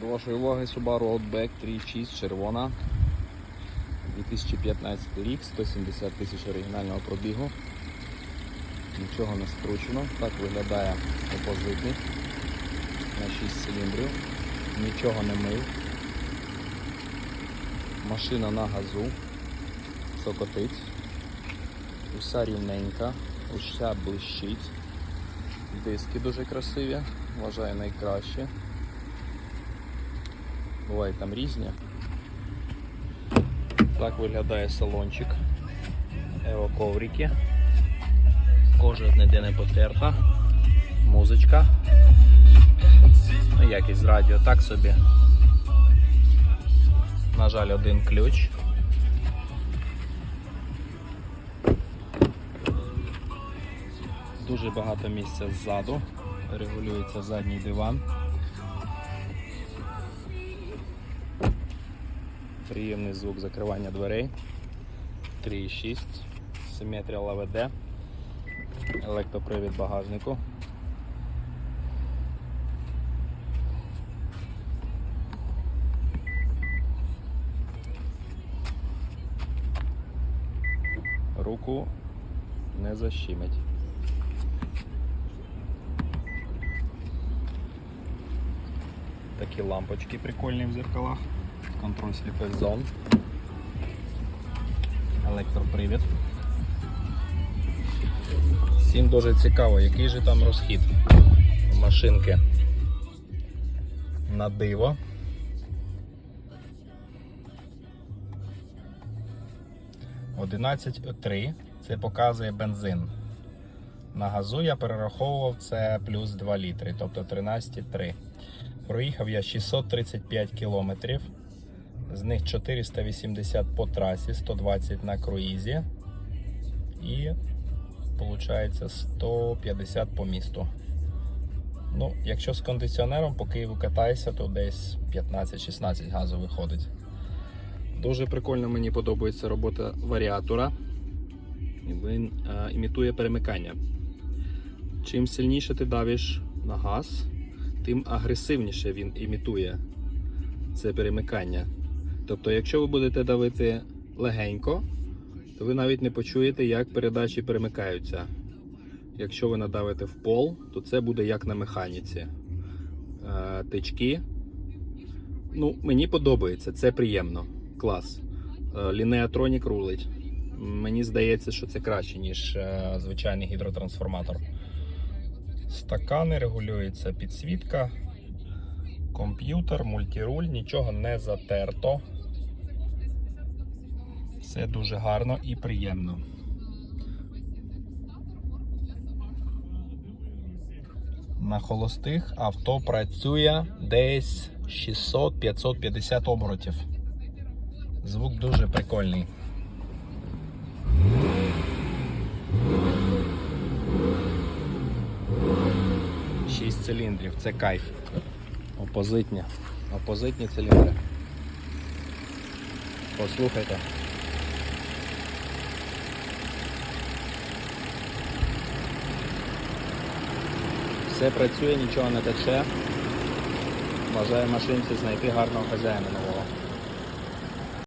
До вашої уваги Subaru Outback 3.6 червона. 2015 рік, 170 тисяч оригінального пробігу. Нічого не скручено. Так виглядає опозитник на 6 циліндрів. Нічого не мив. Машина на газу. Сокотить. Уся рівненька, уся блищить. Диски дуже красиві, вважаю найкраще. Бувають там різні. Так виглядає салончик. Ево коврики. Кожа ніде не потерта. Музичка. Ну, якість радіо так собі. На жаль, один ключ. Дуже багато місця ззаду. Регулюється задній диван. Приємний звук закривання дверей. 3,6. Симетрія ЛВД. Електропривід багажнику. Руку не защимить. Такі лампочки прикольні в зеркалах. Контроль сліпих зон. Електропривід. Всім дуже цікаво, який же там розхід машинки на диво. Одинадцять. Це показує бензин. На газу я перераховував це плюс 2 літри, тобто 13,3. Проїхав я 635 кілометрів, з них 480 по трасі, 120 на круїзі і виходить 150 по місту. Ну, якщо з кондиціонером по Києву катаюся, то десь 15-16 газу виходить. Дуже прикольно мені подобається робота варіатора. Він е, імітує перемикання. Чим сильніше ти давиш на газ, тим агресивніше він імітує це перемикання. Тобто, якщо ви будете давити легенько, то ви навіть не почуєте, як передачі перемикаються. Якщо ви надавите в пол, то це буде як на механіці. Е, Тички. Ну, мені подобається, це приємно. Клас. Е, Лінеатронік рулить. Мені здається, що це краще, ніж е, звичайний гідротрансформатор. Стакани регулюється підсвітка, комп'ютер, мультируль, нічого не затерто. Все дуже гарно і приємно. На холостих авто працює десь 600-550 оборотів. Звук дуже прикольний. Шість циліндрів, це кайф. Опозитні. Опозитні циліндри. Послухайте. Все працює, нічого не тече. Бажаю машинці знайти гарного хазяїна.